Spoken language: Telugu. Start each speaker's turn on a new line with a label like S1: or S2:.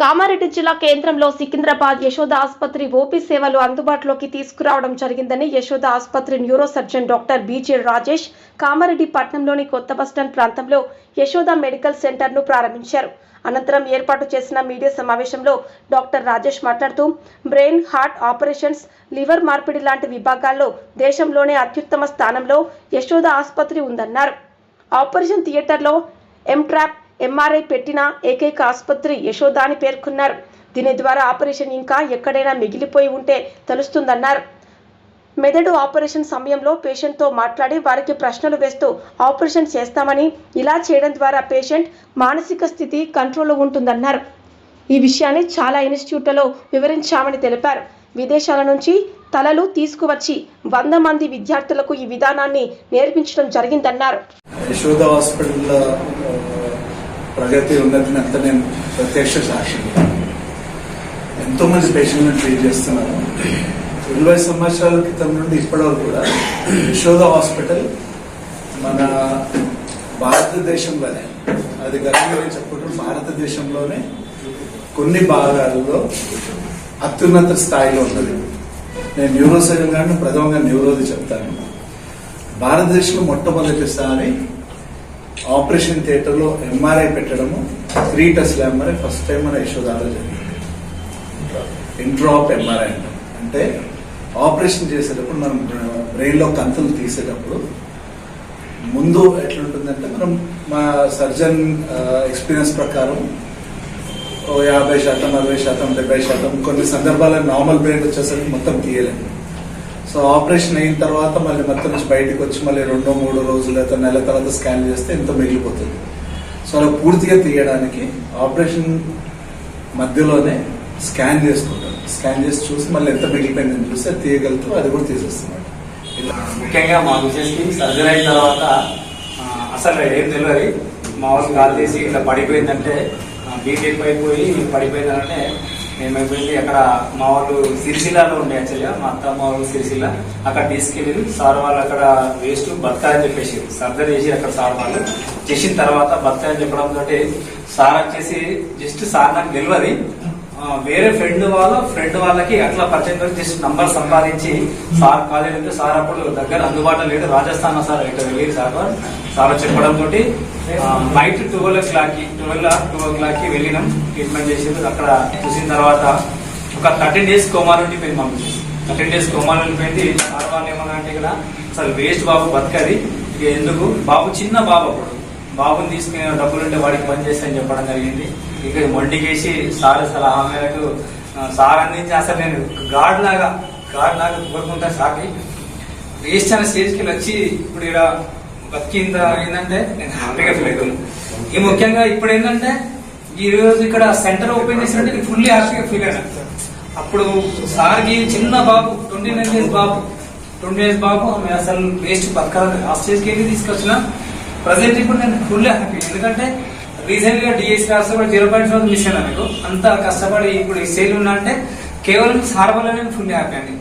S1: కామారెడ్డి జిల్లా కేంద్రంలో సికింద్రాబాద్ యశోద ఆసుపత్రి ఓపీ సేవలు అందుబాటులోకి తీసుకురావడం జరిగిందని యశోద ఆసుపత్రి neuro surgeon doctor B J Rajesh Kamareddy పట్నంలోని కొత్త బస్టాండ్ ప్రాంతంలో యశోద మెడికల్ సెంటర్ను ప్రారంభించారు. అనంతరం ఏర్పాటు చేసిన మీడియా సమావేశంలో డాక్టర్ రాజేష్ మాట్లాడుతూ బ్రెయిన్ హార్ట్ ఆపరేషన్స్ లివర్ మార్పిడి లాంటి విభాగాల్లో దేశంలోనే అత్యుత్తమ స్థానంలో యశోద ఆసుపత్రి ఉందన్నారు. ఆపరేషన్ థియేటర్లో ఎంట్రాప్ ఎంఆర్ఐ పెట్టిన ఏకైక ఆసుపత్రి యశోద అని పేర్కొన్నారు. దీని ద్వారా ఆపరేషన్ ఇంకా ఎక్కడైనా మిగిలిపోయి ఉంటే తెలుస్తుందన్నారు. మెదడు ఆపరేషన్ సమయంలో పేషెంట్తో మాట్లాడి వారికి ప్రశ్నలు వేస్తూ ఆపరేషన్ చేస్తామని ఇలా చేయడం ద్వారా పేషెంట్ మానసిక స్థితి కంట్రోల్లో ఉంటుందన్నారు. ఈ విషయాన్ని చాలా ఇన్స్టిట్యూట్లలో వివరించామని తెలిపారు. విదేశాల నుంచి తలలు తీసుకువచ్చి వంద మంది విద్యార్థులకు ఈ విధానాన్ని నేర్పించడం జరిగిందన్నారు.
S2: యశోద హాస్పిటల్ ప్రగతి ఉన్నతిని అంత నేను ప్రత్యక్ష సాక్షిని ఎంతో మంది పేషెంట్లను ట్రీట్ చేస్తున్నాను ఇరవై సంవత్సరాల క్రితం నుండి ఇప్పటివరకు కూడా యశోద హాస్పిటల్ మన భారతదేశంలోనే అది గర్వంగా చెప్పుకుంటాం భారతదేశంలోనే కొన్ని భాగాల్లో అత్యున్నత స్థాయిలో ఉన్నది. నేను న్యూరో సర్జన్ గారిని ప్రథమంగా న్యూరోది చెప్తాను. భారతదేశంలో మొట్టమొదటిసారి ఆపరేషన్ థియేటర్లో ఎంఆర్ఐ పెట్టడము త్రీ టెస్ట్ల ఎంఆర్ఐ ఫస్ట్ టైం మన యశోదాలో జరిగింది. ఇంట్రాప్ ఎంఆర్ఐ అంటాం. అంటే ఆపరేషన్ చేసేటప్పుడు మనం బ్రెయిన్లో కంతులు తీసేటప్పుడు ముందు ఎట్లుంటుందంటే మనం మా సర్జన్ ఎక్స్పీరియన్స్ ప్రకారం ఓ యాభై శాతం అరవై శాతం డెబ్బై శాతం కొన్ని సందర్భాల్లో నార్మల్ బ్రెయిన్ వచ్చేసరికి మొత్తం తీయలేము. సో ఆపరేషన్ అయిన తర్వాత మళ్ళీ మొత్తం నుంచి బయటకు వచ్చి మళ్ళీ రెండో మూడో రోజులు లేదా నెల తర్వాత స్కాన్ చేస్తే ఎంతో మిగిలిపోతుంది. సో అలా పూర్తిగా తీయడానికి ఆపరేషన్ మధ్యలోనే స్కాన్ చేసుకుంటాం స్కాన్ చేసి చూసి మళ్ళీ ఎంత మిగిలిపోయిందని చూస్తే తీయగలుగుతూ అది కూడా తీసేస్తున్నాడు ఇలా
S3: ముఖ్యంగా మాకు విషయస్కి సర్జరీ అయిన తర్వాత అసలు ఏం తెలియదు. మా వాళ్ళు కాల్ చేసి ఇట్లా పడిపోయిందంటే బీపీ ఎక్కువైపోయి పడిపోయిందంటే ఏమైపోయింది అక్కడ మా వాళ్ళు సిరిసిల్లాలో ఉండే యాక్చువల్గా. మా అత్త మా వాళ్ళు సిరిసిల్ల. అక్కడ తీసుకెళ్ళి సార్ వాళ్ళు అక్కడ వేస్ట్ బతకాలని చెప్పేసి సర్జరీ చేసి అక్కడ సార్ వాళ్ళు. చేసిన తర్వాత బత్తా చెప్పడం తోటి సార్ వచ్చేసి జస్ట్ సార్ నాకు తెలియదు. వేరే ఫ్రెండ్ వాళ్ళ ఫ్రెండ్ వాళ్ళకి అట్లా పరిచయం చేసి జస్ట్ నంబర్ సంపాదించి సార్ కాలేజ్ వెళ్తే సార్ అప్పుడు దగ్గర అందుబాటులో లేడు రాజస్థాన్ సార్ ఇక్కడ వెళ్ళి సార్. సార్ చెప్పడం తోటి నైట్ ట్వెల్వ్ ఓ క్లాక్కి ట్వెల్వ్ ట్వెల్వ్ ఓ క్లాక్కి వెళ్ళినాం. ట్రీట్మెంట్ చేసి అక్కడ చూసిన తర్వాత ఒక థర్టీన్ డేస్ కోమాలు ఉండిపోయింది మాకు థర్టీన్ డేస్ కోమాలు ఉండిపోయింది సార్ వాళ్ళు ఏమన్నా అంటే ఇక్కడ అసలు వేస్ట్ బాబు బతకది. ఇక ఎందుకు? బాబు చిన్న బాబు అప్పుడు. బాబుని తీసుకుని డబ్బులుంటే వాడికి పని చేస్తాను చెప్పడం జరిగింది. ఇక్కడ మొండికేసి సార్ సలహా మేరకు సార్ అందించి అసలు నేను గాడ్ లాగా గాడ్ లాగా కోరుకుంటాను సార్కి వేస్ట్ అనే స్టేజ్కి వచ్చి ఇప్పుడు ఇక్కడ బతికింద ఏంటంటే నేను హ్యాపీగా ఫీల్ అవుతాను ఈ ముఖ్యంగా ఇప్పుడు ఏంటంటే ఈ రోజు ఇక్కడ సెంటర్ ఓపెన్ చేసినట్టు నేను ఫుల్లీ హ్యాపీగా ఫీల్ అయినా. అప్పుడు సార్కి చిన్న బాబు ట్వంటీ నైన్ డేస్ బాబు ట్వంటీ డేస్ బాబు ఆమె అసలు వేస్ట్ బతకాలని ఆ స్టేజ్కి వెళ్ళి తీసుకొచ్చినా ప్రజెంట్ ఇప్పుడు నేను ఫుల్ హ్యాపీ ఎందుకంటే రీసెంట్గా డిఎస్ రాష్ట్ర కూడా జీరో పాయింట్ ఫోర్ మిస్ అయినా మీకు. అంత కష్టపడి ఇప్పుడు ఈ సేల్ ఉన్నా అంటే కేవలం సార్ వల్ల నేను ఫుల్ హ్యాపీ అండి.